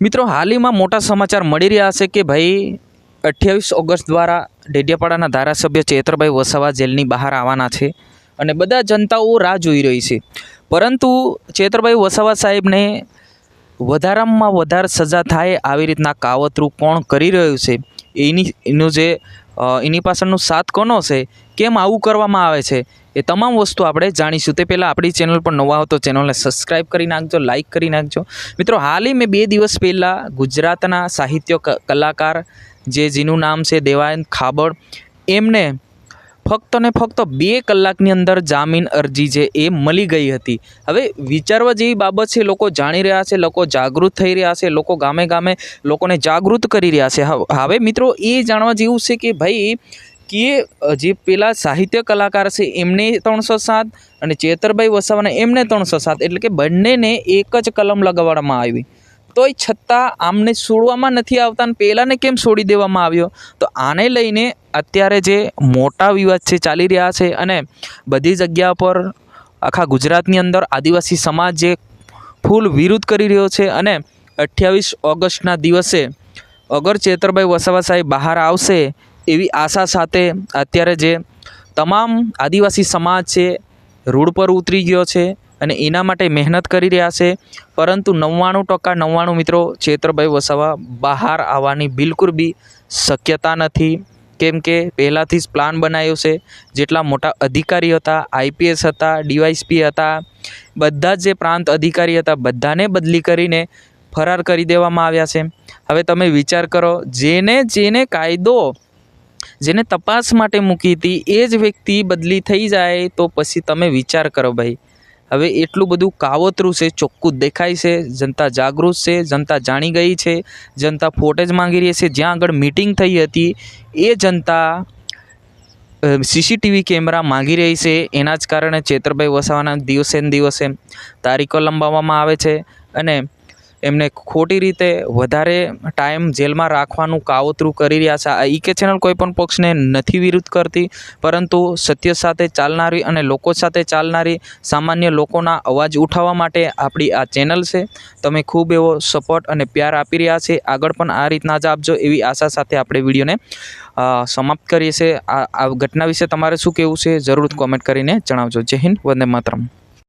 મિત્રો, હાલીમાં મોટા સમાચાર મળી રહ્યા છે કે ભાઈ, અઠ્યાવીસ ઓગસ્ટ દ્વારા ડેડિયાપાડાના ધારાસભ્ય ચેતરભાઈ વસાવા જેલની બહાર આવવાના છે અને બધા જનતાઓ રાહ જોઈ રહી છે. પરંતુ ચેતરભાઈ વસાવા સાહેબને વધારામાં વધારે સજા થાય આવી રીતના કાવતરું કોણ કરી રહ્યું છે? એની, એનું જે એની પાછળનું સાથ કોનો છે? કેમ આવું કરવામાં આવે છે? એ તમામ વસ્તુ આપણે જાણીશું. તે પહેલાં આપણી ચેનલ પર નવા હો તો ચેનલને સબસ્ક્રાઇબ કરી નાખજો લાઇક કરી નાખજો. મિત્રો હાલ મેં બે દિવસ પહેલાં ગુજરાતના સાહિત્ય કલાકાર જે જેનું નામ છે દેવાયંત ખાબડ, એમને ફક્ત ને ફક્ત બે કલાકની અંદર જામીન અરજી છે એ મળી ગઈ હતી. હવે વિચારવા જેવી બાબત છે, લોકો જાણી રહ્યા છે, લોકો જાગૃત થઈ રહ્યા છે, લોકો ગામે ગામે લોકોને જાગૃત કરી રહ્યા છે. હવે મિત્રો, એ જાણવા જેવું છે કે ભાઈ કે જે પેલા સાહિત્ય કલાકાર છે, એમને ત્રણસો સાત અને ચેતરભાઈ વસાવાને એમને ત્રણસો સાત. એટલે કે બંનેને એક જ કલમ લગાવવામાં આવી. તોય છતાં આમને છોડવામાં નથી આવતા અને પહેલાંને કેમ છોડી દેવામાં આવ્યો? તો આને લઈને અત્યારે જે મોટા વિવાદ છે, ચાલી રહ્યા છે અને બધી જગ્યા પર આખા ગુજરાતની અંદર આદિવાસી સમાજ જે ફૂલ વિરોધ કરી રહ્યો છે અને અઠ્યાવીસ ઓગસ્ટના દિવસે અગર ચેતરભાઈ વસાવા સાહેબ બહાર આવશે એવી આશા સાથે અત્યારે જે તમામ આદિવાસી સમાજ છે, રોડ પર ઉતરી ગયો છે અને એના માટે મહેનત કરી રહ્યા છે. પરંતુ નવ્વાણું ટકા નવ્વાણું મિત્રો ચેતરભાઈ વસાવા બહાર આવવાની બિલકુલ બી શક્યતા નથી. કેમ કે પહેલાંથી જ પ્લાન બનાવ્યો છે. જેટલા મોટા અધિકારી હતા, આઈપીએસ હતા, ડીવાયસપી હતા, બધા જ જે પ્રાંત અધિકારી હતા, બધાને બદલી કરીને ફરાર કરી દેવામાં આવ્યા છે. હવે તમે વિચાર કરો, જેને જેને કાયદો જેને તપાસ માટે મૂકી હતી, એ જ વ્યક્તિ બદલી થઈ જાય તો પછી તમે વિચાર કરો ભાઈ. હવે એટલું બધું કાવતરું છે, ચોખ્ખું દેખાય છે, જનતા જાગૃત છે, જનતા જાણી ગઈ છે, જનતા ફોટેજ માંગી રહી છે, જ્યાં આગળ મિટિંગ થઈ હતી, એ જનતા સીસીટીવી કેમેરા માંગી રહી છે, એના જ કારણે ચેતરભાઈ વસાવાના દિવસે ને દિવસે તારીખો લંબાવવામાં આવે છે અને એમને ખોટી રીતે વધારે ટાઈમ જેલમાં રાખવાનું કાવતરું કરી રહ્યા છે. આ ઈકે ચેનલ કોઈ પણ પક્ષને નથી વિરુદ્ધ કરતી, પરંતુ સત્ય સાથે ચાલનારી અને લોકો સાથે ચાલનારી સામાન્ય લોકોના અવાજ ઉઠાવવા માટે આપણી આ ચેનલ છે. તમે ખૂબ એવો સપોર્ટ અને પ્યાર આપી રહ્યા છે. આગળ પણ આ રીતના જ આપજો એવી આશા સાથે આપણે વિડીયોને સમાપ્ત કરીએ છીએ. આ ઘટના વિશે તમારે શું કહેવું છે જરૂર કોમેન્ટ કરીને જણાવજો. જય હિન્દ, વંદે માતરમ.